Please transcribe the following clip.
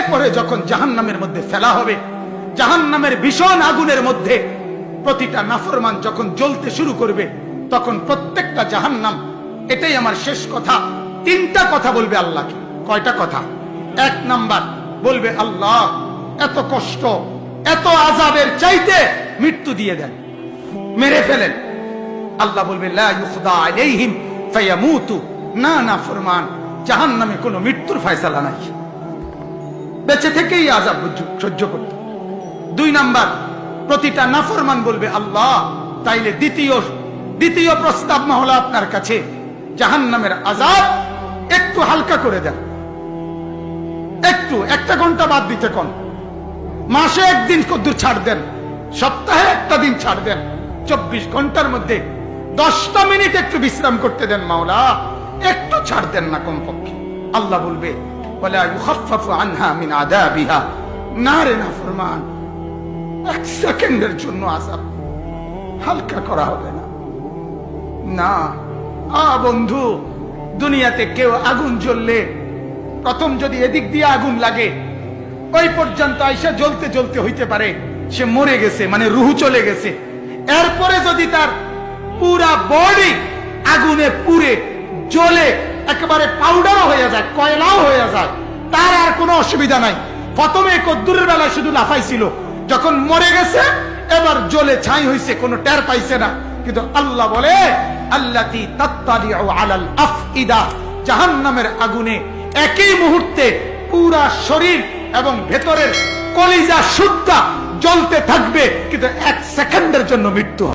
এরপরে যখন জাহান্নামের মধ্যে ফেলা হবে, জাহান্নামের ভীষণ আগুনের মধ্যে প্রতিটা নাফরমান যখন জ্বলতে শুরু করবে, তখন প্রত্যেকটা জাহান্নাম, এটাই আমার শেষ কথা, তিনটা কথা বলবে আল্লাহকে। কয়টা কথা? এক নাম্বার, বলবে, আল্লাহ, এত কষ্ট, এত আজাবের চাইতে মৃত্যু দিয়ে দেন, মেরে ফেলেন। আল্লাহ বলবে না না, ফরমান, জাহান্নামে কোনো মৃত্যুর ফয়সালা নাই। বেঁচে থেকেই আজাব সহ্য- করতে। দুই নাম্বার, প্রতিটা নাফরমান বলবে, আল্লাহ, তাইলে দ্বিতীয় দ্বিতীয় প্রস্তাব মহলা আপনার কাছে। জাহান্নামের আজাব একটু হালকা করে দেন। একটু, একটা ঘণ্টা বাদ দিতে কোন। মাসে একদিন কদ্দুর ছাড় দেন। সপ্তাহে একটা দিন ছাড় দেন। চব্বিশ ঘণ্টার মধ্যে দশটা মিনিট একটু বিশ্রাম করতে দেন মাওলা। একটু ছাড় দেন না কমপক্ষে। আল্লাহ বলবে ولا يخفف عنها من عذابها না রে না ফরমান এক সেকেন্ডের জন্য আসাব হালকা করা হবে না না আ বন্ধু দুনিয়াতে কেউ আগুন জ্বললে প্রথম যদি এদিক দিয়ে আগুন লাগে ওই পর্যন্ত আইসা জ্বলতে জ্বলতে হইতে পারে সে মরে গেছে মানে রুহু চলে গেছে এরপরে যদি তার পুরা বডি আগুনে পুড়ে জ্বলে একেবারে পাউডারও হয়ে যায়, কয়লাও হয়ে যায়। তার আর কোনো অসুবিধা নাই। প্রথমে কদ্দুরের বেলায় শুধু লাফাইছিল। যখন মরে গেছে, এবার জ্বলে ছাই হইছে, কোনো টের পাইছে না। কিন্তু আল্লাহ বলে, আল্লাতি আগুনে একই মুহূর্তে পুরা শরীর এবং ভেতরের কলিজা সুদ্ধা জ্বলতে থাকবে, কিন্তু এক সেকেন্ডের জন্য মৃত্যু